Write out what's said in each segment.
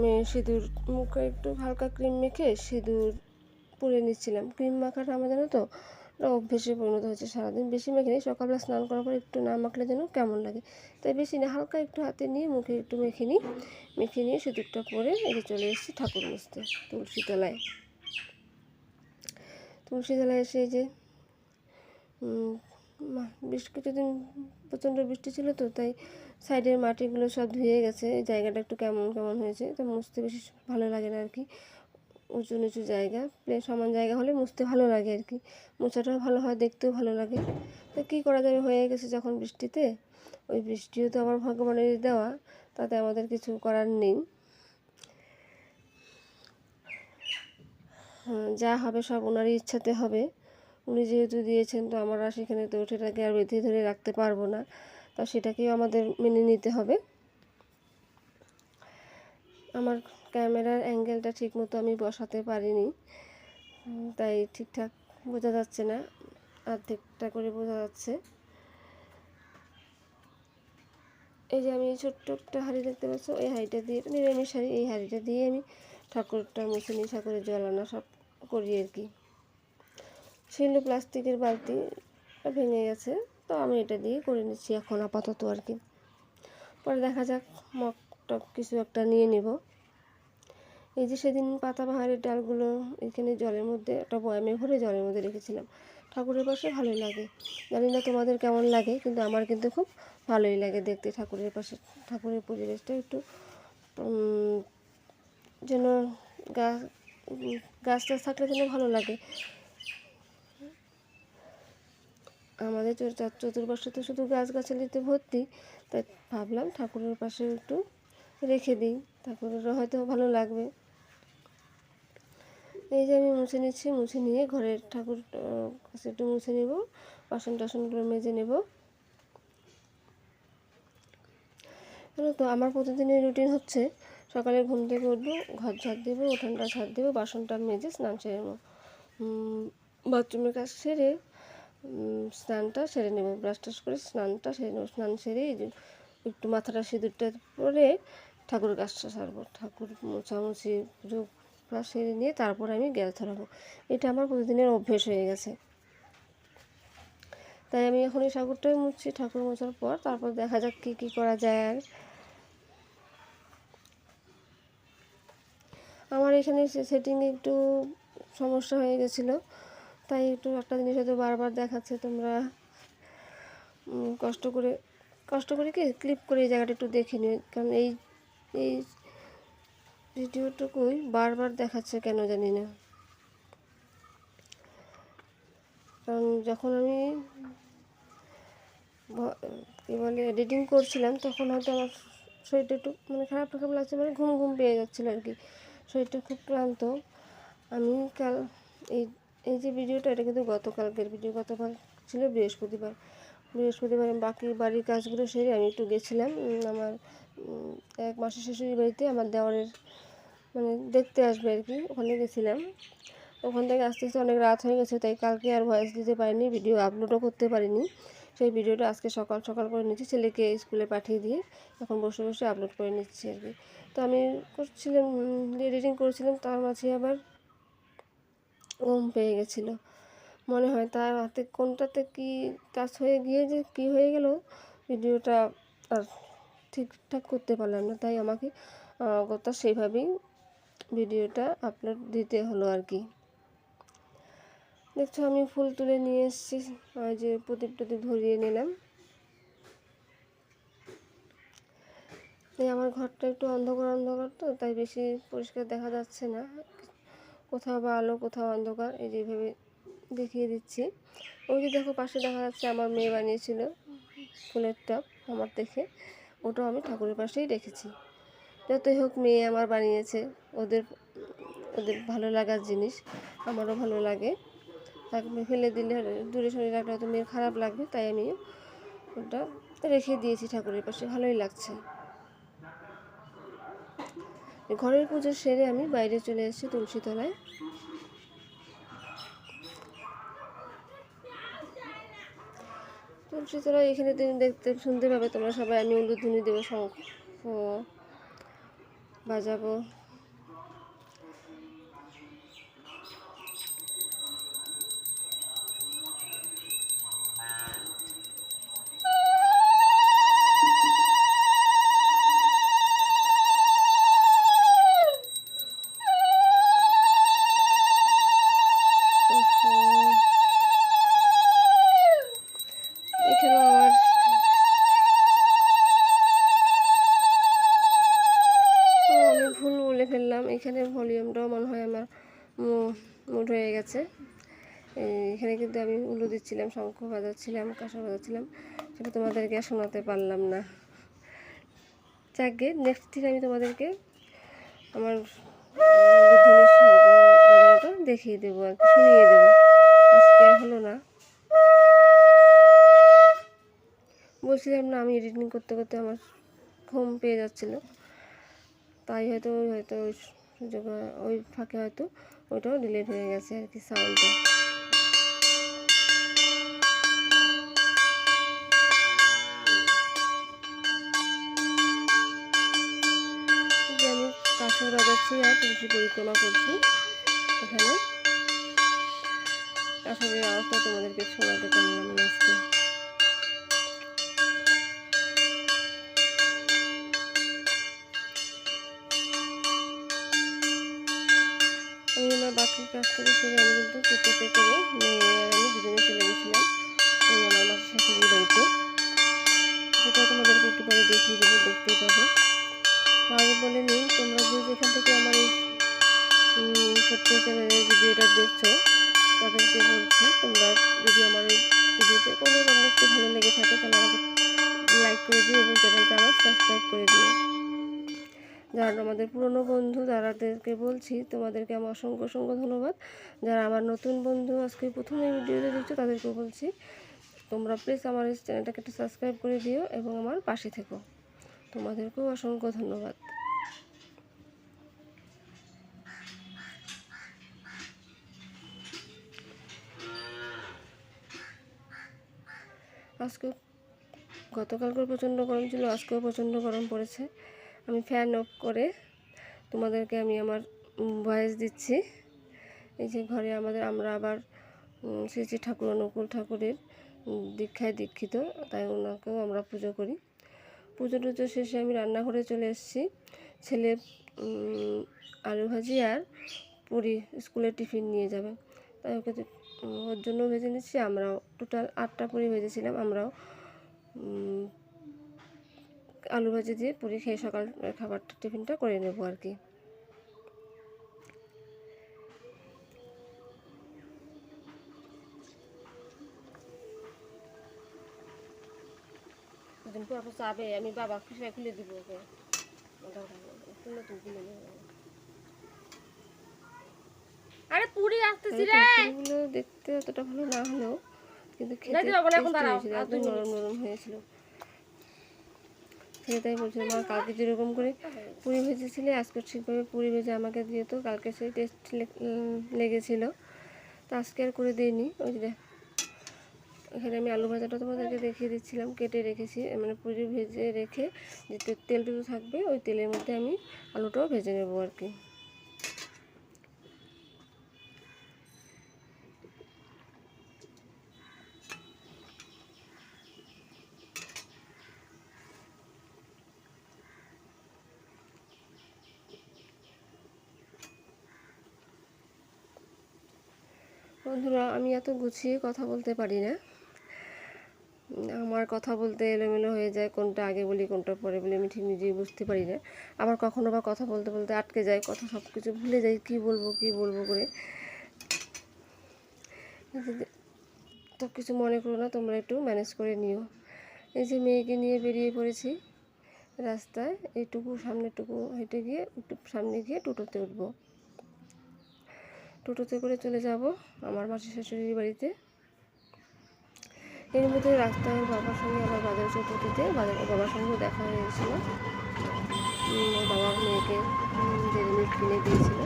আমি সিঁদুর মুখে একটু হালকা ক্রিম মেখে সিঁদুর পরে নিচ্ছিলাম। ক্রিম মাখাটা আমার জানো তো অভ্যেসে পরিণত হয়েছে সারাদিন। বেশি মেখে নিই, সকালবেলা স্নান করার পর একটু না মাখলে যেন কেমন লাগে। তাই বেশি না, হালকা একটু হাতে নিয়ে মুখে একটু মেখে নিই। মেখে নিয়ে সিঁদুরটা পরে যে চলে এসেছি ঠাকুর মুছতে তুলসী তলায় তুলসী তলায় এসে যে বেশ কিছুদিন প্রচণ্ড বৃষ্টি ছিল তো, তাই সাইডের মাটিগুলো সব ধুয়ে গেছে জায়গাটা একটু কেমন কেমন হয়েছে, তো মুছতে বেশি ভালো লাগে না আর কি উঁচু নিচু জায়গা প্লেন সমান জায়গা হলে মুছতে ভালো লাগে আর কি মোছাটাও ভালো হয়, দেখতেও ভালো লাগে। তো কী করা যাবে? হয়ে গেছে যখন বৃষ্টিতে। ওই বৃষ্টিও তো আবার ভগবানের দেওয়া, তাতে আমাদের কিছু করার নেই। যা হবে সব ওনারই ইচ্ছাতে হবে। উনি যেহেতু দিয়েছেন, তো আমরা সেখানে তো সেটাকে আর বেঁধে ধরে রাখতে পারব না। সেটাকেও আমাদের মেনে নিতে হবে। আমার ক্যামেরার অ্যাঙ্গেলটা ঠিক মতো আমি বসাতে পারিনি তাই ঠিকঠাক বোঝা যাচ্ছে না অর্ধেকটা করে বোঝা যাচ্ছে। এই যে আমি ছোট্ট একটা হাঁড়ি দেখতে পাচ্ছ, এই হাঁড়িটা দিয়ে এটা নিরামিষ হাঁড়ি, এই হাঁড়িটা দিয়ে আমি ঠাকুরটা মুছে নিই, ঠাকুরের জল আনা সব করি আর কি। ছিল প্লাস্টিকের বালতি ভেঙে গেছে। তো আমি এটা দিয়ে করে নিচ্ছি এখন আপাতত আর কি। পরে দেখা যাক মগ টক কিছু একটা নিয়ে নেব। এই যে সেদিন পাতাবাহারের ডালগুলো এখানে জলের মধ্যে একটা বয়ামে ভরে জলের মধ্যে রেখেছিলাম। ঠাকুরের পাশে ভালোই লাগে। জানি না তোমাদের কেমন লাগে কিন্তু আমার কিন্তু খুব ভালোই লাগে দেখতে ঠাকুরের পাশে। ঠাকুরের পরিবেশটা একটু যেন গা উম, গাছ টাছ থাকলে যেন ভালো লাগে। আমাদের চতুর- চতুর্পাশে তো শুধু গাছগাছালিতে ভর্তি, তাই ভাবলাম ঠাকুরের পাশে একটু রেখে দিই। ঠাকুরেরও হয়তো ভালো লাগবে। এই যে আমি মুছে নিচ্ছি, মুছে নিয়ে ঘরের ঠাকুর কাছে একটু মুছে নেব, বাসন টাসনগুলো মেজে নেব। তো, আমার প্রতিদিনের রুটিন হচ্ছে সকালে ঘুম থেকে উঠবো, ঘর ঝাড় দেবো, উঠানটা ঝাড় দেবো, বাসনটা মেজে স্নান সেরে নেব। বাথরুমের কাজ সেরে স্নানটা সেরে নেব ব্রাশ টাশ করে স্নানটা সেরে নেব, স্নান সেরে একটু মাথাটা সিঁদুরটা পরে ঠাকুরের গাছটা সারবো। ঠাকুর মোছামুছি, পুজো সেরে নিয়ে তারপর আমি গ্যাস ধরাবো। এটা আমার প্রতিদিনের অভ্যেস হয়ে গেছে। তাই আমি এখন এই ঠাকুরটাই মুছছি, ঠাকুর মোছার পর তারপর দেখা যাক কী কী করা যায় আর। আমার এখানে সেটিংয়ে একটু সমস্যা হয়ে গেছিল। তাই একটু একটা জিনিস হয়তো বারবার দেখাচ্ছে তোমরা কষ্ট করে কষ্ট করে কি ক্লিপ করে এই জায়গাটা একটু দেখে নিও। কারণ এই এই ভিডিওটুকুই বারবার দেখাচ্ছে কেন জানি না। কারণ যখন আমি কী বলে এডিটিং করছিলাম, তখন হয়তো আমার শরীরটা একটু মানে খারাপ খারাপ লাগছে মানে ঘুম ঘুম পেয়ে যাচ্ছিল আর কি। শরীরটা খুব ক্লান্ত। আমি কাল এই এই যে ভিডিওটা, এটা কিন্তু গতকালকের ভিডিও। গতকাল ছিল বৃহস্পতিবার। বৃহস্পতিবার বাকি বাড়ির কাজগুলো সেরে আমি একটু গেছিলাম। আমার এক মাসের শ্বশুরি বাড়িতে আমার দেওয়ারের মানে দেখতে আসবে আর কি, ওখানে গেছিলাম। ওখান থেকে আস্তে আস্তে অনেক রাত হয়ে গেছে, তাই কালকে আর ভয়েস দিতে পারিনি, ভিডিও আপলোডও করতে পারিনি। সেই ভিডিওটা আজকে সকাল সকাল করে নিচ্ছি, ছেলেকে স্কুলে পাঠিয়ে দিয়ে এখন বসে বসে আপলোড করে নিচ্ছি আর কি। তো আমি করছিলাম এডিটিং করছিলাম, তার মাঝে আবার ঘুম পেয়ে গেছিল। মনে হয় তার হাতে কোনটাতে কি টাচ হয়ে গিয়ে যে কি হয়ে গেল, ভিডিওটা আর ঠিকঠাক করতে পারলাম না। তাই আমাকে কথা সেইভাবেই ভিডিওটা আপলোড দিতে হলো আর কি। দেখছ আমি ফুল তুলে নিয়ে এসেছি। যে প্রদীপ টদীপ ধরিয়ে নিলাম। তাই আমার ঘরটা একটু অন্ধকার অন্ধকার তো, তাই বেশি পরিষ্কার দেখা যাচ্ছে না। কোথাও বা আলো, কোথাও অন্ধকার, এই যেভাবে দেখিয়ে দিচ্ছি। ওই যে দেখো, পাশে দেখা যাচ্ছে আমার মেয়ে বানিয়েছিল ফুলের টব আমার দেখে। ওটাও আমি ঠাকুরের পাশেই রেখেছি। যতই হোক মেয়ে আমার বানিয়েছে, ওদের ওদের ভালো লাগার জিনিস আমারও ভালো লাগে। তাকে ফেলে দিলে দূরে সরে রাখলে হয়তো মেয়ের খারাপ লাগবে, তাই আমি ওটা রেখে দিয়েছি ঠাকুরের পাশে, ভালোই লাগছে। ঘরের পুজো সেরে আমি বাইরে চলে এসেছি তুলসীতলায়। তুলসীতলায় তুলসী তলায় এখানে তুমি দেখতে শুনতে পাবে তোমরা সবাই আমি উলুধ্বনি দেবো, শঙ্খ বাজাবো। ভুল বলে ফেললাম। এখানে ভলিউমটাও মনে হয় আমার মুড হয়ে গেছে। এখানে কিন্তু আমি উলু দিচ্ছিলাম শঙ্খ বাজাচ্ছিলাম কাঁসা বাজাচ্ছিলাম। সেটা তোমাদেরকে আর শোনাতে পারলাম না। যাকে নেক্সট থেকে আমি তোমাদেরকে আমার দেখিয়ে দেবো আর শুনিয়ে দেবো। আজকে হলো না। বলছিলাম না, আমি এডিটিং করতে করতে আমার ঘুম পেয়ে যাচ্ছিল। তাই হয়তো হয়তো ওই ফাঁকে হয়তো ওইটাও ডিলিট হয়ে গেছে আর কি সাউন্ডটা আমি কাশর বাজাচ্ছি আর তুলসী পরিক্রমা করছি এখানে। কাশরের আওয়াজটা তোমাদেরকে শোনাতে পারলাম আজকে আমি বাকি করে সেরে আমি কিন্তু টোটোতে করে মেয়ে আমি দুজনে চলে গেছিলাম। ওই আমার মাসির শাশুড়ির বাড়িতে। সেটা তোমাদেরকে একটু পরে দেখিয়ে দেবো, দেখতেই পাবো। তো আগে বলে নিই, তোমরা যে যেখান থেকে আমার এই ছোট্ট চ্যানেলের ভিডিওটা দেখছ, তাদেরকে বলছি, তোমরা যদি আমার এই ভিডিওতে কোনো একটু ভালো লেগে থাকে, তাহলে আমাকে লাইক করে দিও এবং চ্যানেলটা আমার সাবস্ক্রাইব করে দিও। যারা আমাদের পুরনো বন্ধু তাদেরকে বলছি, তোমাদেরকে আমার অসংখ্য অসংখ্য ধন্যবাদ। যারা আমার নতুন বন্ধু আজকে প্রথম ভিডিওতে দেখছ তাদেরকেও বলছি, তোমরা প্লিজ আমার এই চ্যানেলটাকে একটু সাবস্ক্রাইব করে দিও এবং আমার পাশে থেকো। তোমাদেরকেও অসংখ্য ধন্যবাদ। আজকে গতকালকেও প্রচণ্ড গরম ছিল, আজকেও প্রচণ্ড গরম পড়েছে। আমি ফ্যান অফ করে তোমাদেরকে আমি আমার ভয়েস দিচ্ছি। এই যে ঘরে আমাদের, আমরা আবার শ্রী শ্রী ঠাকুর অনুকূল ঠাকুরের দীক্ষায় দীক্ষিত, তাই ওনাকেও আমরা পুজো করি। পুজো টুজো শেষে আমি রান্নাঘরে চলে এসেছি। ছেলে আলু ভাজি আর পুরি স্কুলে টিফিন নিয়ে যাবে। তাই ওকে ওর জন্য ভেজে নিচ্ছি। আমরাও টোটাল আটটা পুরি ভেজেছিলাম। আমরাও আলু ভাজি দিয়ে পুরি খেয়ে সকাল খাবারটা টিফিনটা করে নেব আর কি। চাবে আমি বাবা খুশি খুলে দিব ওকে। নতুন কিনে আরে পুরি আসতেছি রে! দেখতে অতটা ভালো না হলেও কিন্তু খেতে নরম নরম হয়েছিল। ছেলে তাই বলছিল মা, কালকে যেরকম করে পুরি ভেজেছিলে, আজকে ঠিকভাবে পুরি ভেজে আমাকে দিয়ে তো কালকে সেই টেস্ট লেগেছিলো। তো আজকে আর করে দিইনি। ওই যে এখানে আমি আলু ভাজাটা তোমাদেরকে দেখিয়ে দিচ্ছিলাম, কেটে রেখেছি। মানে পুরি ভেজে রেখে যে তেলটুকু থাকবে, ওই তেলের মধ্যে আমি আলুটাও ভেজে নেব আর কি। বন্ধুরা, আমি এত গুছিয়ে কথা বলতে পারি না। আমার কথা বলতে এলোমেলো হয়ে যায়, কোনটা আগে বলি, কোনটা পরে বলি, আমি ঠিক নিজেই বুঝতে পারি না। আবার কখনো বা কথা বলতে বলতে আটকে যায়, কথা সব কিছু ভুলে যাই, কী বলব কী বলব করে। তো কিছু মনে করো না, তোমরা একটু ম্যানেজ করে নিও। এই যে মেয়েকে নিয়ে বেরিয়ে পড়েছি রাস্তায়, এইটুকু সামনেটুকু হেঁটে গিয়ে সামনে গিয়ে টোটোতে উঠবো। টোটোতে করে চলে যাব আমার মাসি শাশুড়ির বাড়িতে। এর মধ্যে রাস্তায় বাবার সঙ্গে আমার বাজার বাজার ওর বাবার সঙ্গেও দেখা হয়ে গেছিল। উম, ওর বাবা মেয়েকে মিনিট কিনে দিয়েছিল।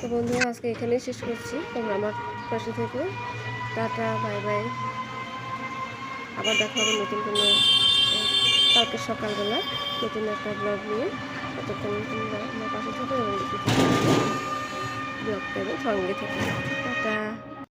তো বন্ধুরা আজকে এখানেই শেষ করছি। তোমরা আমার পাশে থেকে। Tata bye bye. আবার দেখা হবে নতুন কোনো কালকে সকালবেলা নতুন একটা ব্লগ নিয়ে। ততক্ষণ তোমরা আমার পাশে থাকো। এবং ব্লগটা এবং সঙ্গে থেকে টাটা